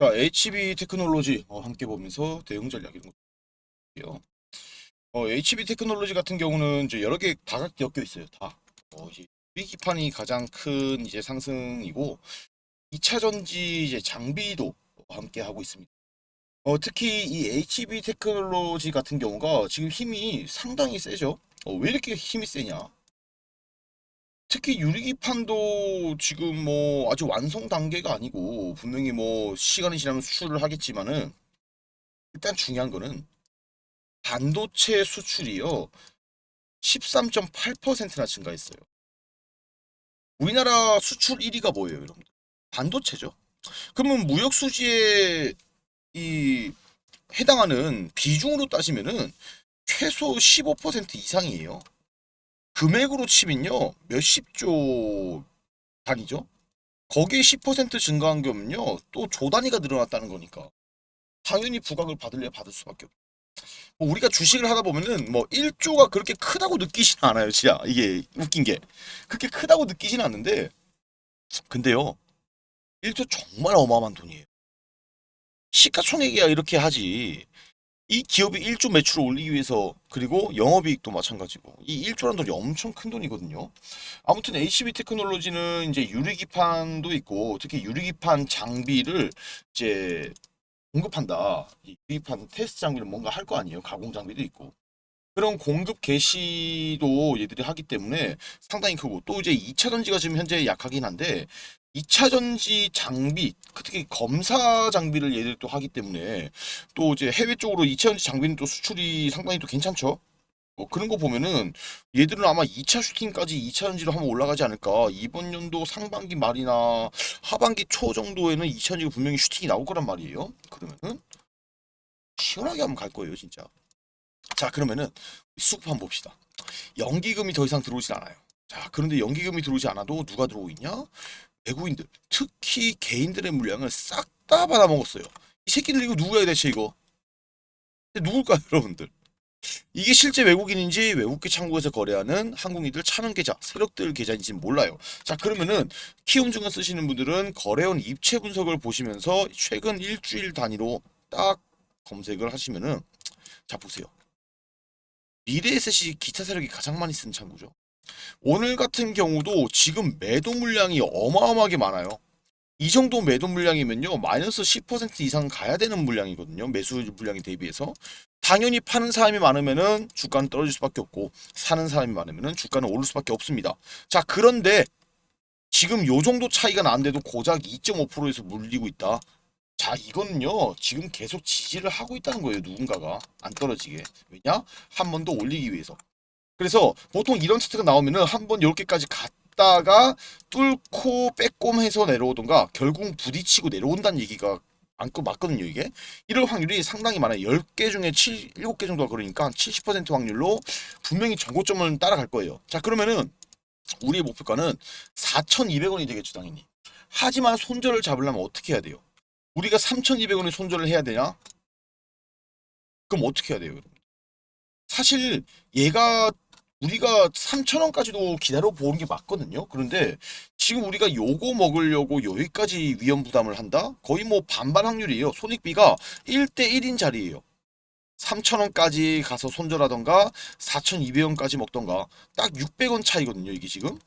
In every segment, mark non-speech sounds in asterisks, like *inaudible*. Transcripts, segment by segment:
자, HB 테크놀로지 어, 함께 보면서 대응 전략 이런 거요. 어, HB 테크놀로지 같은 경우는 이제 여러 개 다 엮여 있어요. 다. 어, 이제 위기판이 가장 큰 이제 상승이고 2차 전지 이제 장비도 함께 하고 있습니다. 어, 특히 이 HB 테크놀로지 같은 경우가 지금 힘이 상당히 세죠. 어, 왜 이렇게 힘이 세냐? 특히 유리기판도 지금 뭐 아직 완성 단계가 아니고 분명히 뭐 시간이 지나면 수출을 하겠지만은 일단 중요한 거는 반도체 수출이요 13.8%나 증가했어요. 우리나라 수출 1위가 뭐예요, 여러분들? 반도체죠. 그러면 무역 수지에 이 해당하는 비중으로 따지면은 최소 15% 이상이에요. 금액으로 치면요 몇십조 단위죠. 거기에 10% 증가한 거면요 또 조 단위가 늘어났다는 거니까 당연히 부각을 받을래 받을 수밖에 없고 뭐 우리가 주식을 하다 보면은 뭐 1조가 그렇게 크다고 느끼진 않아요 진짜 이게 웃긴 게. 그렇게 크다고 느끼진 않는데 근데요 1조 정말 어마어마한 돈이에요. 시가총액이야 이렇게 하지 이 기업이 1조 매출을 올리기 위해서 그리고 영업이익도 마찬가지고 이 1조라는 돈이 엄청 큰 돈이거든요. 아무튼 HB 테크놀로지는 이제 유리기판도 있고 특히 유리기판 장비를 이제 공급한다. 이 유리기판 테스트 장비는 뭔가 할 거 아니에요. 가공 장비도 있고. 그런 공급 개시도 얘들이 하기 때문에 상당히 크고 또 이제 2차 전지가 지금 현재 약하긴 한데 2차 전지 장비 그 특히 검사 장비를 얘들 또 하기 때문에 또 이제 해외 쪽으로 2차 전지 장비는 또 수출이 상당히 또 괜찮죠. 뭐 그런 거 보면은 얘들은 아마 2차 슈팅까지 2차 전지로 한번 올라가지 않을까. 이번 연도 상반기 말이나 하반기 초 정도에는 2차 전지가 분명히 슈팅이 나올 거란 말이에요. 그러면은 시원하게 한번 갈 거예요, 진짜. 자, 그러면은 수급 한번 봅시다. 연기금이 더 이상 들어오질 않아요. 자, 그런데 연기금이 들어오지 않아도 누가 들어오고 있냐? 외국인들, 특히 개인들의 물량을 싹 다 받아먹었어요. 이 새끼들 이거 누구야 대체 이거? 누굴까요, 여러분들? 이게 실제 외국인인지 외국계 창구에서 거래하는 한국인들 차명 계좌, 세력들 계좌인지 몰라요. 자, 그러면은 키움증권 쓰시는 분들은 거래원 입체 분석을 보시면서 최근 일주일 단위로 딱 검색을 하시면은 자 보세요. 미래에셋이 기타 세력이 가장 많이 쓰는 창구죠. 오늘 같은 경우도 지금 매도 물량이 어마어마하게 많아요. 이 정도 매도 물량이면요 마이너스 10% 이상 가야 되는 물량이거든요 매수 물량에 대비해서. 당연히 파는 사람이 많으면은 주가는 떨어질 수밖에 없고 사는 사람이 많으면은 주가는 오를 수밖에 없습니다. 자 그런데 지금 요 정도 차이가 나는데도 고작 2.5%에서 물리고 있다. 자 이거는요 지금 계속 지지를 하고 있다는 거예요 누군가가. 안 떨어지게. 왜냐? 한 번 더 올리기 위해서 그래서 보통 이런 차트가 나오면은 한번 10개까지 갔다가 뚫고 빼꼼해서 내려오던가 결국 부딪히고 내려온다는 얘기가 안고 맞거든요 이게. 이럴 확률이 상당히 많아요. 10개 중에 7, 7개 정도가 그러니까 70% 확률로 분명히 전고점을 따라갈 거예요. 자 그러면은 우리의 목표가는 4,200원이 되겠죠 당연히. 하지만 손절을 잡으려면 어떻게 해야 돼요? 우리가 3,200원에 손절을 해야 되냐? 그럼 어떻게 해야 돼요 사실 얘가 우리가 3,000원까지도 기다려 보는 게 맞거든요. 그런데 지금 우리가 요거 먹으려고 여기까지 위험 부담을 한다? 거의 뭐 반반 확률이에요. 손익비가 1대 1인 자리예요. 3,000원까지 가서 손절하던가 4,200원까지 먹던가 딱 600원 차이거든요. 이게 지금.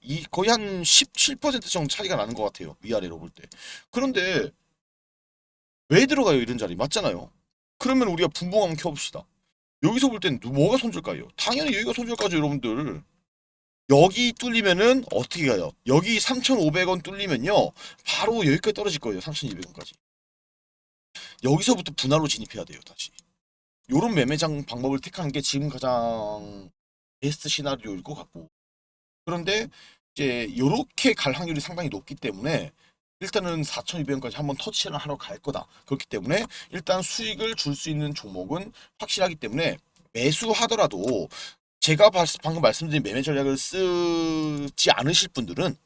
이 거의 한 17% 정도 차이가 나는 것 같아요. 위아래로 볼 때. 그런데 왜 들어가요? 이런 자리 맞잖아요. 그러면 우리가 분봉 한번 켜봅시다. 여기서 볼 땐 뭐가 손절가요? 당연히 여기가 손절가죠, 여러분들. 여기 뚫리면은 어떻게 가요? 여기 3,500원 뚫리면요. 바로 여기까지 떨어질 거예요. 3,200원까지. 여기서부터 분할로 진입해야 돼요, 다시. 요런 매매장 방법을 택하는 게 지금 가장 베스트 시나리오일 것 같고. 그런데 이제 요렇게 갈 확률이 상당히 높기 때문에 일단은 4,200원까지 한번 터치를 하러 갈 거다. 그렇기 때문에 일단 수익을 줄 수 있는 종목은 확실하기 때문에 매수하더라도 제가 발- 방금 말씀드린 매매 전략을 쓰지 않으실 분들은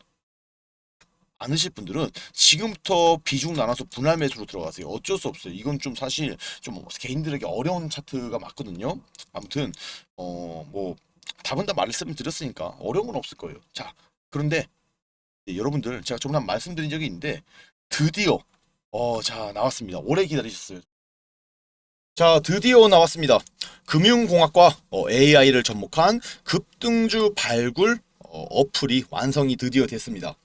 않으실 분들은 지금부터 비중 나눠서 분할 매수로 들어가세요. 어쩔 수 없어요. 이건 좀 사실 좀 개인들에게 어려운 차트가 맞거든요. 아무튼 어 뭐 답은 다 말씀을 드렸으니까 어려운 건 없을 거예요. 자 그런데 네, 여러분들 제가 조금 한 말씀드린 적이 있는데 드디어 어, 자, 나왔습니다. 오래 기다리셨어요. 자, 드디어 나왔습니다. 금융공학과 AI를 접목한 급등주 발굴 어, 어플이 완성이 드디어 됐습니다.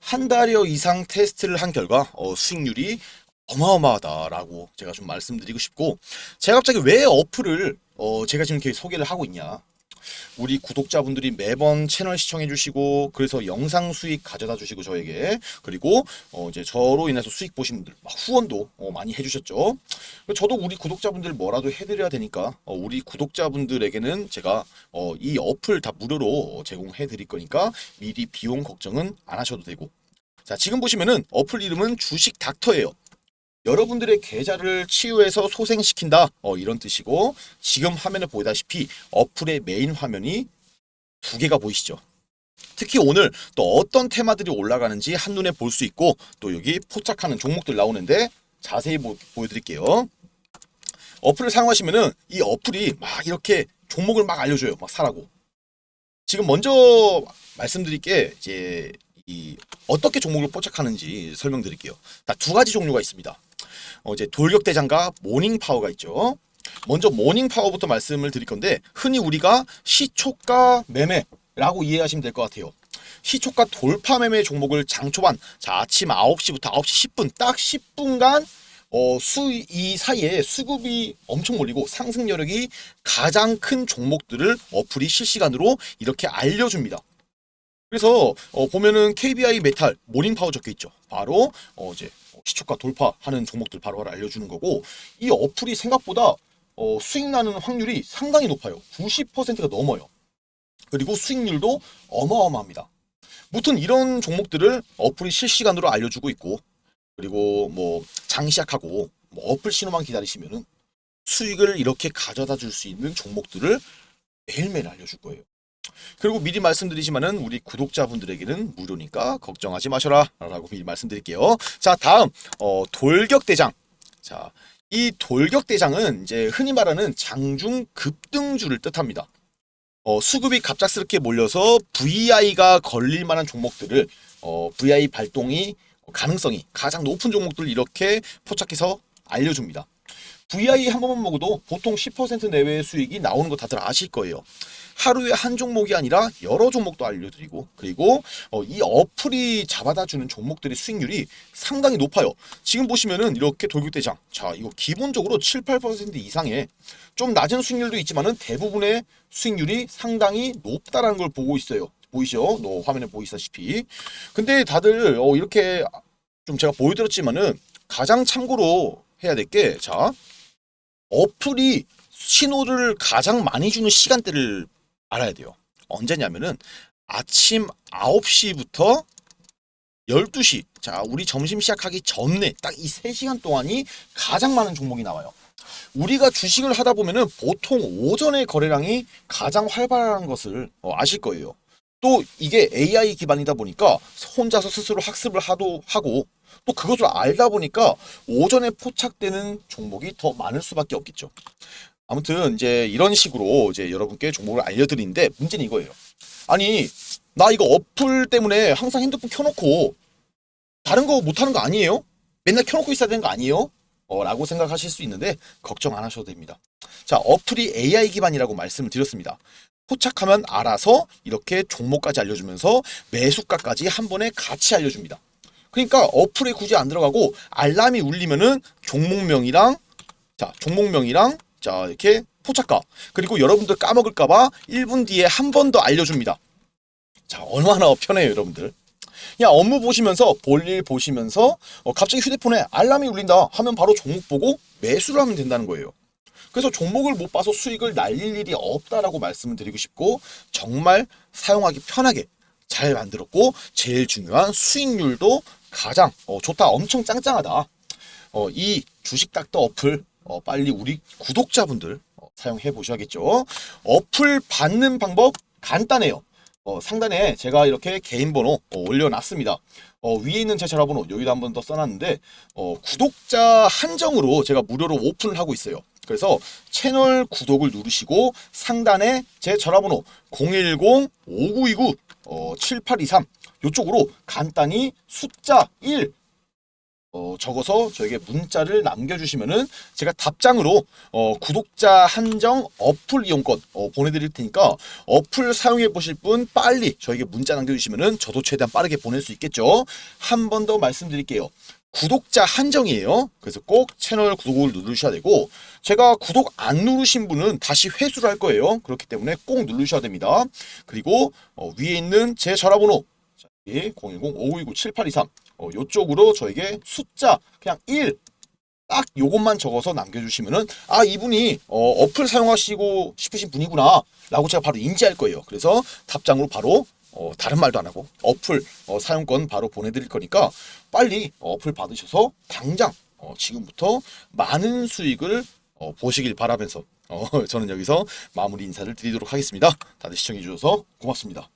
한 달여 이상 테스트를 한 결과 어, 수익률이 어마어마하다라고 제가 좀 말씀드리고 싶고 제가 갑자기 왜 어플을 어, 제가 지금 이렇게 소개를 하고 있냐 우리 구독자분들이 매번 채널 시청해 주시고 그래서 영상 수익 가져다 주시고 저에게 그리고 어 이제 저로 인해서 수익 보신 분들 막 후원도 어 많이 해주셨죠. 저도 우리 구독자분들 뭐라도 해드려야 되니까 어 우리 구독자분들에게는 제가 어 이 어플 다 무료로 제공해 드릴 거니까 미리 비용 걱정은 안 하셔도 되고 자 지금 보시면은 어플 이름은 주식 닥터예요. 여러분들의 계좌를 치유해서 소생시킨다. 어, 이런 뜻이고 지금 화면에 보다시피 어플의 메인 화면이 두 개가 보이시죠? 특히 오늘 또 어떤 테마들이 올라가는지 한눈에 볼 수 있고 또 여기 포착하는 종목들 나오는데 자세히 보, 보여드릴게요. 어플을 사용하시면은 이 어플이 막 이렇게 종목을 막 알려줘요. 막 사라고. 지금 먼저 말씀드릴 게 이제 이 어떻게 종목을 포착하는지 설명드릴게요. 다두 가지 종류가 있습니다. 어, 이제 돌격대장과 모닝파워가 있죠. 먼저 모닝파워부터 말씀을 드릴 건데 흔히 우리가 시초가 매매라고 이해하시면 될 것 같아요. 시초가 돌파 매매 종목을 장 초반 자 아침 9시부터 9시 10분 딱 10분간 어, 수, 이 사이에 수급이 엄청 몰리고 상승 여력이 가장 큰 종목들을 어플이 실시간으로 이렇게 알려줍니다. 그래서 어, 보면은 KBI 메탈 모닝 파워 적혀 있죠. 바로 어, 이제 시초가 돌파하는 종목들 바로바로 알려주는 거고 이 어플이 생각보다 어, 수익 나는 확률이 상당히 높아요. 90%가 넘어요. 그리고 수익률도 어마어마합니다. 무튼 이런 종목들을 어플이 실시간으로 알려주고 있고 그리고 뭐 장 시작하고 뭐 어플 신호만 기다리시면은 수익을 이렇게 가져다 줄 수 있는 종목들을 매일매일 알려줄 거예요. 그리고 미리 말씀드리지만은 우리 구독자분들에게는 무료니까 걱정하지 마셔라 라고 미리 말씀드릴게요. 자 다음 어, 돌격대장 자 이 돌격대장은 이제 흔히 말하는 장중 급등주를 뜻합니다. 어, 수급이 갑작스럽게 몰려서 VI가 걸릴 만한 종목들을 어, VI 발동이 가능성이 가장 높은 종목들을 이렇게 포착해서 알려줍니다. VI 한 번만 먹어도 보통 10% 내외의 수익이 나오는 거 다들 아실 거예요. 하루에 한 종목이 아니라 여러 종목도 알려드리고 그리고 어, 이 어플이 잡아다 주는 종목들의 수익률이 상당히 높아요. 지금 보시면은 이렇게 돌격대장 자 이거 기본적으로 7, 8% 이상의 좀 낮은 수익률도 있지만은 대부분의 수익률이 상당히 높다라는 걸 보고 있어요. 보이죠? 너 화면에 보이시다시피. 근데 다들 어, 이렇게 좀 제가 보여드렸지만은 가장 참고로 해야 될 게 자 어플이 신호를 가장 많이 주는 시간대를 알아야 돼요. 언제냐면은 아침 9시부터 12시. 자, 우리 점심 시작하기 전에 딱 이 3시간 동안이 가장 많은 종목이 나와요. 우리가 주식을 하다 보면은 보통 오전에 거래량이 가장 활발한 것을 어, 아실 거예요. 또 이게 AI 기반이다 보니까 혼자서 스스로 학습을 하도 하고 또 그것을 알다 보니까 오전에 포착되는 종목이 더 많을 수밖에 없겠죠. 아무튼 이제 이런 식으로 이제 여러분께 종목을 알려드리는데 문제는 이거예요. 아니 나 이거 어플 때문에 항상 핸드폰 켜놓고 다른 거 못하는 거 아니에요? 맨날 켜놓고 있어야 되는 거 아니에요? 어, 라고 생각하실 수 있는데 걱정 안 하셔도 됩니다. 자 어플이 AI 기반이라고 말씀을 드렸습니다. 포착하면 알아서 이렇게 종목까지 알려주면서 매수가까지 한 번에 같이 알려줍니다. 그러니까 어플에 굳이 안 들어가고 알람이 울리면은 종목명이랑 자 종목명이랑 자 이렇게 포착가 그리고 여러분들 까먹을까봐 1분 뒤에 한 번 더 알려줍니다. 자 얼마나 편해요 여러분들. 그냥 업무 보시면서 볼일 보시면서 어, 갑자기 휴대폰에 알람이 울린다 하면 바로 종목 보고 매수를 하면 된다는 거예요. 그래서 종목을 못 봐서 수익을 날릴 일이 없다라고 말씀을 드리고 싶고 정말 사용하기 편하게 잘 만들었고 제일 중요한 수익률도 가장 어, 좋다. 엄청 짱짱하다. 어, 이 주식 닥터 어플 어, 빨리 우리 구독자분들 어, 사용해 보셔야겠죠. 어플 받는 방법 간단해요 어, 상단에 제가 이렇게 개인 번호 어, 올려놨습니다. 어, 위에 있는 제 전화번호 여기다 한 번 더 써놨는데 어, 구독자 한정으로 제가 무료로 오픈을 하고 있어요. 그래서 채널 구독을 누르시고 상단에 제 전화번호 010-5929 어, 7823 이쪽으로 간단히 숫자 1 어, 적어서 저에게 문자를 남겨주시면은 제가 답장으로 어, 구독자 한정 어플 이용권 어, 보내드릴 테니까 어플 사용해 보실 분 빨리 저에게 문자 남겨주시면은 저도 최대한 빠르게 보낼 수 있겠죠. 한 번 더 말씀드릴게요. 구독자 한정이에요. 그래서 꼭 채널 구독을 누르셔야 되고 제가 구독 안 누르신 분은 다시 회수를 할 거예요. 그렇기 때문에 꼭 누르셔야 됩니다. 그리고 어, 위에 있는 제 전화번호 010-529-7823 어, 요쪽으로 저에게 숫자 그냥 1 딱 요것만 적어서 남겨주시면은 아 이분이 어, 어플 사용하시고 싶으신 분이구나 라고 제가 바로 인지할 거예요. 그래서 답장으로 바로 어, 다른 말도 안 하고 어플 어, 사용권 바로 보내드릴 거니까 빨리 어플 받으셔서 당장 어, 지금부터 많은 수익을 어, 보시길 바라면서 어, *laughs* 저는 여기서 마무리 인사를 드리도록 하겠습니다. 다들 시청해 주셔서 고맙습니다